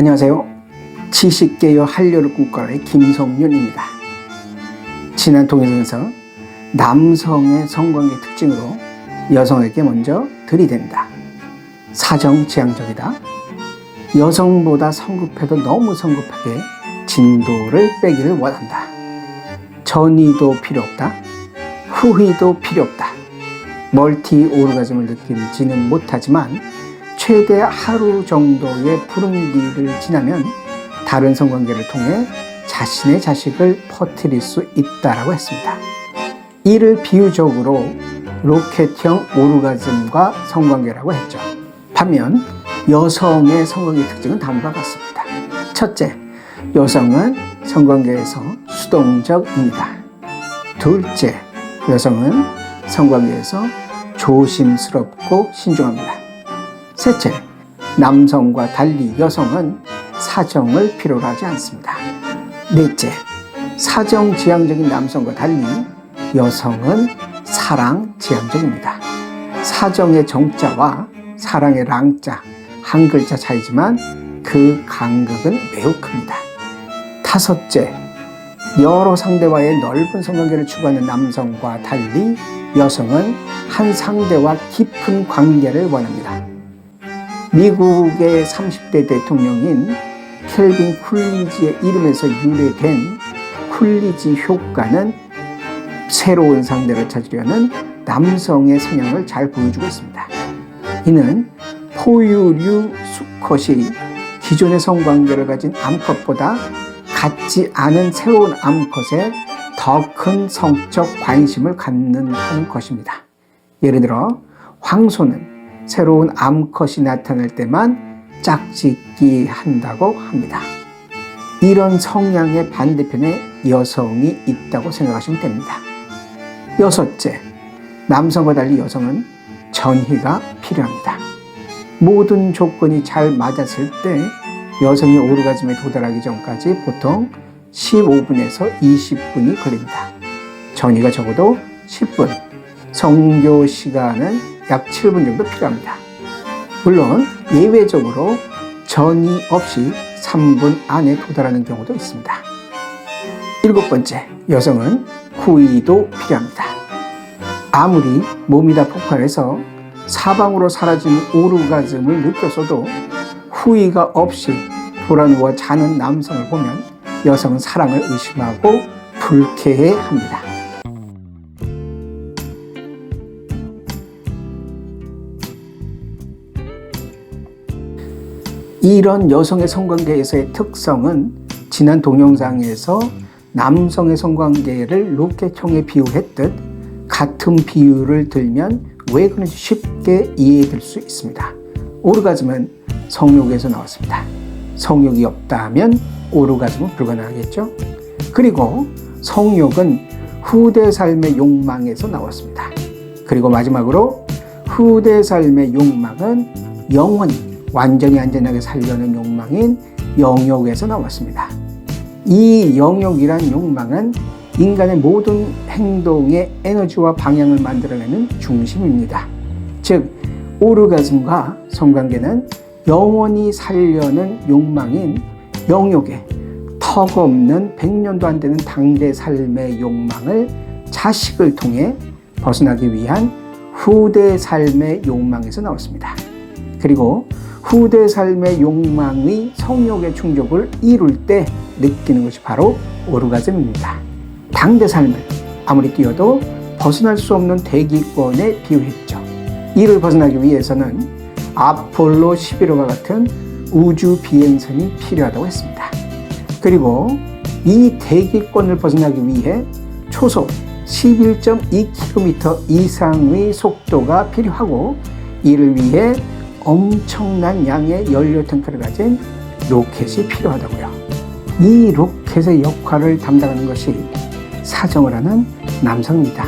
안녕하세요. 지식계의 한류를 꿈꿔라의 김성윤입니다. 지난 동영상에서 남성의 성관계 특징으로 여성에게 먼저 들이댄다. 사정지향적이다. 여성보다 성급해도 너무 성급하게 진도를 빼기를 원한다. 전이도 필요 없다. 후위도 필요 없다. 멀티 오르가즘을 느끼지는 못하지만 최대 하루 정도의 푸른기를 지나면 다른 성관계를 통해 자신의 자식을 퍼뜨릴 수 있다라고 했습니다. 이를 비유적으로 로켓형 오르가즘과 성관계라고 했죠. 반면 여성의 성관계 특징은 다음과 같습니다. 첫째, 여성은 성관계에서 수동적입니다. 둘째, 여성은 성관계에서 조심스럽고 신중합니다. 셋째, 남성과 달리 여성은 사정을 필요로 하지 않습니다. 넷째, 사정 지향적인 남성과 달리 여성은 사랑 지향적입니다. 사정의 정자와 사랑의 랑자 한 글자 차이지만 그 간극은 매우 큽니다. 다섯째, 여러 상대와의 넓은 성관계를 추구하는 남성과 달리 여성은 한 상대와 깊은 관계를 원합니다. 미국의 30대 대통령인 켈빈 쿨리지의 이름에서 유래된 쿨리지 효과는 새로운 상대를 찾으려는 남성의 성향을 잘 보여주고 있습니다. 이는 포유류 수컷이 기존의 성관계를 가진 암컷보다 같지 않은 새로운 암컷에 더 큰 성적 관심을 갖는다는 것입니다. 예를 들어 황소는 새로운 암컷이 나타날 때만 짝짓기 한다고 합니다. 이런 성향의 반대편에 여성이 있다고 생각하시면 됩니다. 여섯째, 남성과 달리 여성은 전희가 필요합니다. 모든 조건이 잘 맞았을 때 여성이 오르가즘에 도달하기 전까지 보통 15분에서 20분이 걸립니다. 전이가 적어도 10분, 성교 시간은 약 7분 정도 필요합니다. 물론 예외적으로 전이 없이 3분 안에 도달하는 경우도 있습니다. 일곱 번째, 여성은 후위도 필요합니다. 아무리 몸이 다 폭발해서 사방으로 사라지는 오르가즘을 느꼈어도 후위가 없이 돌아누워 자는 남성을 보면 여성은 사랑을 의심하고 불쾌해 합니다. 이런 여성의 성관계에서의 특성은 지난 동영상에서 남성의 성관계를 로켓형에 비유했듯 같은 비유를 들면 왜 그런지 쉽게 이해될 수 있습니다. 오르가즘은 성욕에서 나왔습니다. 성욕이 없다면 오르가즘은 불가능하겠죠. 그리고 성욕은 후대 삶의 욕망에서 나왔습니다. 그리고 마지막으로 후대 삶의 욕망은 영원히 완전히 안전하게 살려는 욕망인 영욕에서 나왔습니다. 이 영욕이란 욕망은 인간의 모든 행동의 에너지와 방향을 만들어내는 중심입니다. 즉, 오르가즘과 성관계는 영원히 살려는 욕망인 영욕에 턱없는 100년도 안 되는 당대 삶의 욕망을 자식을 통해 벗어나기 위한 후대 삶의 욕망에서 나왔습니다. 그리고 후대 삶의 욕망의 성욕의 충족을 이룰 때 느끼는 것이 바로 오르가즘입니다. 당대 삶을 아무리 뛰어도 벗어날 수 없는 대기권에 비유했죠. 이를 벗어나기 위해서는 아폴로 11호와 같은 우주 비행선이 필요하다고 했습니다. 그리고 이 대기권을 벗어나기 위해 초속 11.2km 이상의 속도가 필요하고 이를 위해 엄청난 양의 연료 탱크를 가진 로켓이 필요하다고요. 이 로켓의 역할을 담당하는 것이 사정을 하는 남성입니다.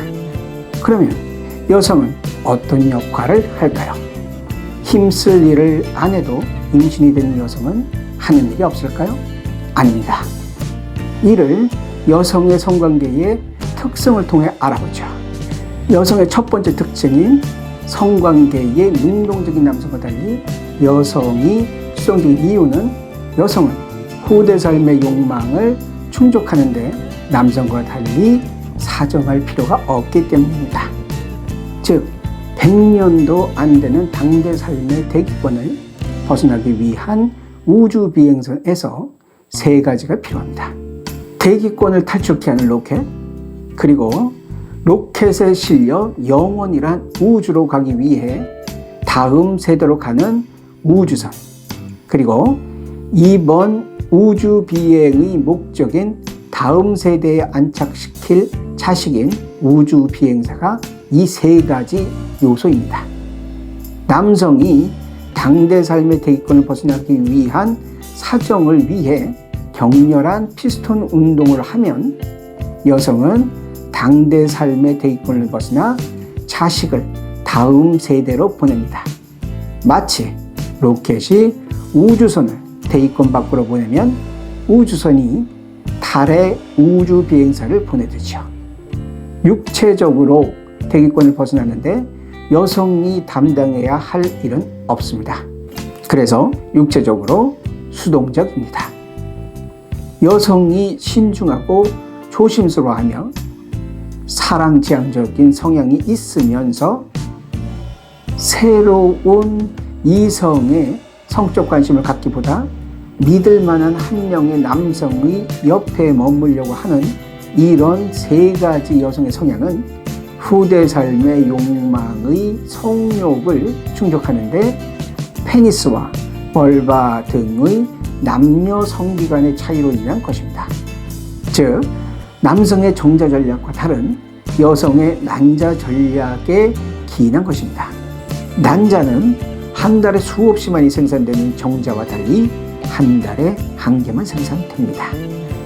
그러면 여성은 어떤 역할을 할까요? 힘쓸 일을 안 해도 임신이 된 여성은 하는 일이 없을까요? 아닙니다. 이를 여성의 성관계의 특성을 통해 알아보죠. 여성의 첫 번째 특징인 성관계의 능동적인 남성과 달리 여성이 수동적인 이유는 여성은 후대 삶의 욕망을 충족하는데 남성과 달리 사정할 필요가 없기 때문입니다. 즉, 100년도 안 되는 당대 삶의 대기권을 벗어나기 위한 우주 비행선에서 세 가지가 필요합니다. 대기권을 탈출케 하는 로켓, 그리고 로켓에 실려 영원이란 우주로 가기 위해 다음 세대로 가는 우주선, 그리고 이번 우주 비행의 목적인 다음 세대에 안착시킬 자식인 우주 비행사가 이 세 가지 요소입니다. 남성이 당대 삶의 대기권을 벗어나기 위한 사정을 위해 격렬한 피스톤 운동을 하면 여성은 당대 삶의 대기권을 벗어나 자식을 다음 세대로 보냅니다. 마치 로켓이 우주선을 대기권 밖으로 보내면 우주선이 달에 우주 비행사를 보내듯이요. 육체적으로 대기권을 벗어나는데 여성이 담당해야 할 일은 없습니다. 그래서 육체적으로 수동적입니다. 여성이 신중하고 조심스러워하며 사랑 지향적인 성향이 있으면서 새로운 이성의 성적 관심을 갖기보다 믿을 만한 한 명의 남성의 옆에 머물려고 하는 이런 세 가지 여성의 성향은 후대 삶의 욕망의 성욕을 충족하는데 페니스와 벌바 등의 남녀 성비 간의 차이로 인한 것입니다. 즉, 남성의 정자 전략과 다른 여성의 난자 전략에 기인한 것입니다. 난자는 한 달에 수없이 많이 생산되는 정자와 달리 한 달에 한 개만 생산됩니다.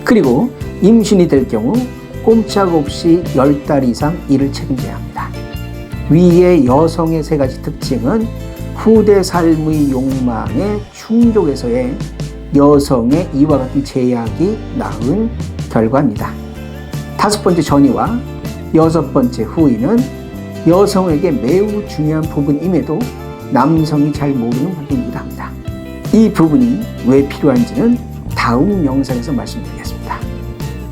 그리고 임신이 될 경우 꼼짝없이 10달 이상 일을 책임져야 합니다. 위의 여성의 세 가지 특징은 후대 삶의 욕망의 충족에서의 여성의 이와 같은 제약이 낳은 결과입니다. 다섯 번째 전이와 여섯 번째 후이는 여성에게 매우 중요한 부분임에도 남성이 잘 모르는 부분이기도 합니다. 이 부분이 왜 필요한지는 다음 영상에서 말씀드리겠습니다.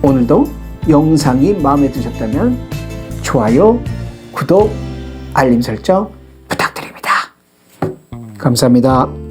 오늘도 영상이 마음에 드셨다면 좋아요, 구독, 알림 설정 부탁드립니다. 감사합니다.